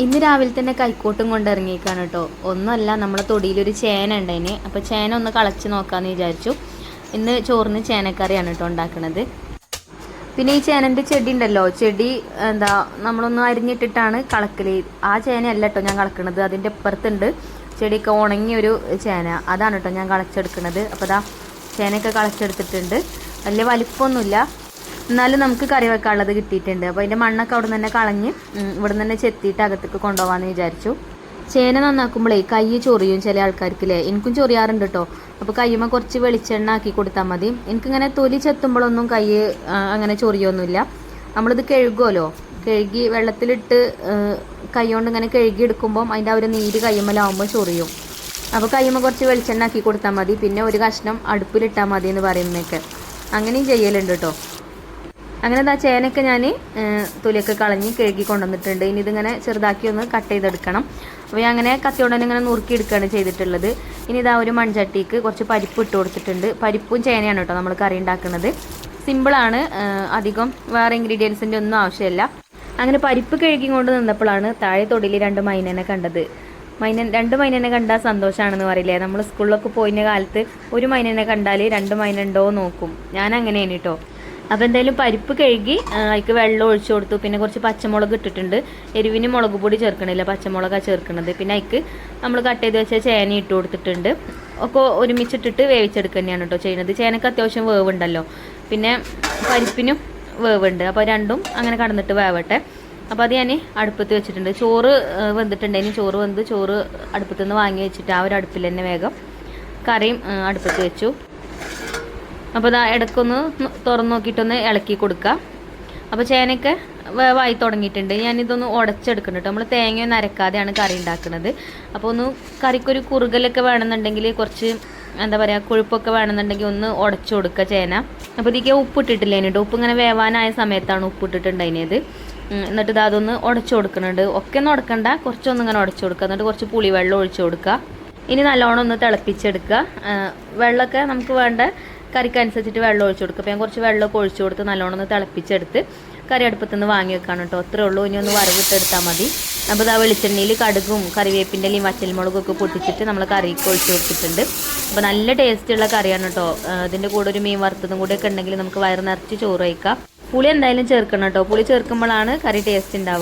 ഇന്ന് രാവിലെ തന്നെ കൈക്കോട്ടും കൊണ്ട് ഇറങ്ങിയേക്കാണ് കേട്ടോ. ഒന്നുമല്ല നമ്മളെ തൊടിയിലൊരു ചേന ഉണ്ടായിന് അപ്പോൾ ചേന ഒന്ന് കളച്ച് നോക്കാമെന്ന് വിചാരിച്ചു. ഇന്ന് ചോറിന് ചേനക്കറിയാണ് കേട്ടോ ഉണ്ടാക്കുന്നത് പിന്നെ ഈ ചേനന്റെ ചെടി ഉണ്ടല്ലോ. ചെടി എന്താ നമ്മളൊന്ന് അരിഞ്ഞിട്ടിട്ടാണ് കളക്കൽ ആ ചേനയല്ല കേട്ടോ ഞാൻ കളക്കണത്. അതിന്റെ അപ്പുറത്തുണ്ട് ചെടിയൊക്കെ ഉണങ്ങിയ ഒരു ചേന. അതാണ് കേട്ടോ ഞാൻ കളച്ചെടുക്കുന്നത് അപ്പോൾ ദാ ചേനയൊക്കെ കളച്ചെടുത്തിട്ടുണ്ട്. വലിയ വലിപ്പമൊന്നുമില്ല. എന്നാലും നമുക്ക് കറി വെക്കാനുള്ളത് കിട്ടിയിട്ടുണ്ട്. അപ്പോൾ അതിന്റെ മണ്ണൊക്കെ അവിടെ നിന്ന് തന്നെ കളഞ്ഞ് ഇവിടെ നിന്ന് തന്നെ ചെത്തിയിട്ട് അകത്തേക്ക് കൊണ്ടുപോകാമെന്ന് വിചാരിച്ചു. ചേന നന്നാക്കുമ്പോഴേ കൈ ചൊറിയും ചില ആൾക്കാർക്കില്ലേ എനിക്കും ചൊറിയാറുണ്ട് കേട്ടോ അപ്പോൾ കയ്യുമ്മ കുറച്ച് വെളിച്ചെണ്ണ ആക്കി കൊടുത്താൽ മതി. എനിക്കിങ്ങനെ തൊലി ചെത്തുമ്പോഴൊന്നും കൈ അങ്ങനെ ചൊറിയൊന്നുമില്ല. നമ്മളിത് കഴുകുമല്ലോ കഴുകി വെള്ളത്തിലിട്ട് കൈ കൊണ്ട് ഇങ്ങനെ കഴുകി എടുക്കുമ്പം അതിന്റെ ആ ഒരു നീര് കയ്യുമ്മലാവുമ്പോൾ ചൊറിയും. അപ്പോൾ കയ്യുമ്മ കുറച്ച് വെളിച്ചെണ്ണ ആക്കി കൊടുത്താൽ മതി. പിന്നെ ഒരു കഷ്ണം അടുപ്പിലിട്ടാൽ മതി എന്ന് പറയുന്നതൊക്കെ. അങ്ങനെയും ചെയ്യലുണ്ട് കേട്ടോ അങ്ങനെ എന്താ ചേനയൊക്കെ ഞാൻ തൊലിയൊക്കെ കളഞ്ഞ് കഴുകി കൊണ്ടുവന്നിട്ടുണ്ട്. ഇനി ഇതിങ്ങനെ ചെറുതാക്കി ഒന്ന് കട്ട് ചെയ്തെടുക്കണം. അപ്പോൾ ഞാൻ അങ്ങനെ കത്തിയോണ്ട് തന്നെ ഇങ്ങനെ നുറുക്കി എടുക്കുകയാണ് ചെയ്തിട്ടുള്ളത്. ഇനി ഇതാ ഒരു മൺചട്ടിക്ക് കുറച്ച് പരിപ്പ് ഇട്ട് കൊടുത്തിട്ടുണ്ട്. പരിപ്പും ചേനയാണ് കേട്ടോ നമ്മൾ കറി ഉണ്ടാക്കുന്നത്. സിമ്പിളാണ് അധികം വേറെ ഇൻഗ്രീഡിയൻസിന്റെ ഒന്നും ആവശ്യമില്ല അങ്ങനെ പരിപ്പ് കഴുകി കൊണ്ട് നിന്നപ്പോഴാണ് താഴെ തൊടിയിൽ രണ്ട് മൈനനെ കണ്ടത്. മൈനൻ രണ്ട് മൈനനെ കണ്ടാൽ സന്തോഷമാണെന്ന് പറയില്ലേ? നമ്മൾ സ്കൂളിലൊക്കെ പോയിന്ന കാലത്ത് ഒരു മൈനനെ കണ്ടാൽ രണ്ട് മൈനുണ്ടോ നോക്കും. ഞാൻ അങ്ങനെയാണ് കേട്ടോ. അപ്പോൾ എന്തായാലും പരിപ്പ് കഴുകി അതിക്ക് വെള്ളം ഒഴിച്ചു കൊടുത്തു. പിന്നെ കുറച്ച് പച്ചമുളക് ഇട്ടിട്ടുണ്ട്. എരിവിന് മുളക് പൊടി ചേർക്കണില്ല പച്ചമുളകാണ് ചേർക്കുന്നത് പിന്നെ അതിക്ക് നമ്മൾ കട്ട് ചെയ്ത് വെച്ച ചേന ഇട്ട് കൊടുത്തിട്ടുണ്ട്. ഒക്കെ ഒരുമിച്ചിട്ടിട്ട് വേവിച്ചെടുക്കുക തന്നെയാണ് കേട്ടോ ചെയ്യുന്നത്. ചേനക്ക് അത്യാവശ്യം വേവുണ്ടല്ലോ. പിന്നെ പരിപ്പിനും വേവുണ്ട്. അപ്പോൾ രണ്ടും അങ്ങനെ കടന്നിട്ട് വേവട്ടെ. അപ്പോൾ അത് ഞാൻ അടുപ്പത്ത് വെച്ചിട്ടുണ്ട്. ചോറ് വെന്തിട്ടുണ്ടെങ്കിൽ ചോറ് വെന്ത് ചോറ് അടുപ്പത്ത് നിന്ന് വാങ്ങി വെച്ചിട്ട് ആ ഒരു അടുപ്പിൽ തന്നെ വേഗം കറിയും അടുപ്പത്ത് വെച്ചു. അപ്പോൾ ഇതാ ഇടയ്ക്കൊന്ന് തുറന്ന് നോക്കിയിട്ടൊന്ന് ഇളക്കി കൊടുക്കുക അപ്പോൾ ചേനയൊക്കെ വേവായി തുടങ്ങിയിട്ടുണ്ട്. ഞാനിതൊന്ന് ഉടച്ചെടുക്കുന്നുണ്ട് നമ്മൾ തേങ്ങയൊന്നും അരക്കാതെയാണ് കറി ഉണ്ടാക്കുന്നത്. അപ്പോൾ ഒന്ന് കറിക്കൊരു കുറുകലൊക്കെ വേണമെന്നുണ്ടെങ്കിൽ കുറച്ച് എന്താ പറയുക കൊഴുപ്പൊക്കെ വേണമെന്നുണ്ടെങ്കിൽ ഒന്ന് ഉടച്ചു കൊടുക്കുക ചേന. അപ്പോൾ ഇതിക്ക് ഉപ്പിട്ടിട്ടില്ല കേട്ടോ ഉപ്പ് ഇങ്ങനെ വേവാനായ സമയത്താണ് ഉപ്പിട്ടിട്ടുണ്ട് അതിനേത് എന്നിട്ട് ഇത് അതൊന്ന് ഉടച്ചു കൊടുക്കുന്നുണ്ട്. ഒക്കെ ഒന്നും ഉടക്കണ്ട. കുറച്ചൊന്നും ഇങ്ങനെ ഉടച്ചു കൊടുക്കുക എന്നിട്ട് കുറച്ച് പുളി വെള്ളം ഒഴിച്ചു കൊടുക്കുക ഇനി നല്ലോണം ഒന്ന് തിളപ്പിച്ചെടുക്കുക വെള്ളമൊക്കെ നമുക്ക് വേണ്ട കറിക്കനുസരിച്ചിട്ട് വെള്ളം ഒഴിച്ചു കൊടുക്കുക അപ്പോൾ ഞാൻ കുറച്ച് വെള്ളമൊക്കെ ഒഴിച്ചു കൊടുത്ത് നല്ലോണം ഒന്ന് തിളപ്പിച്ചെടുത്ത് കറി അടുപ്പത്ത് നിന്ന് വാങ്ങി വെക്കാണ് കേട്ടോ അത്രേ ഉള്ളൂ. ഇനി ഒന്ന് വറവിട്ടെടുത്താൽ മതി. അപ്പോൾ ഇതാ വെളിച്ചെണ്ണയിൽ കടുകും കറിവേപ്പിന്റെ അല്ലെങ്കിൽ വച്ചൽമുളകും ഒക്കെ പൊട്ടിച്ചിട്ട് നമ്മൾ കറിക്ക് ഒഴിച്ചു കൊടുത്തിട്ടുണ്ട്. അപ്പോൾ നല്ല ടേസ്റ്റുള്ള കറിയാണ് കേട്ടോ ഇതിന്റെ കൂടെ ഒരു മീൻ വറുത്തതും കൂടെ ഒക്കെ ഉണ്ടെങ്കിൽ നമുക്ക് വയറ് നിറച്ച് ചോറ് കഴിക്കാം. പുളി എന്തായാലും ചേർക്കണം കേട്ടോ പുളി ചേർക്കുമ്പോഴാണ് കറി ടേസ്റ്റ് ഉണ്ടാവുക.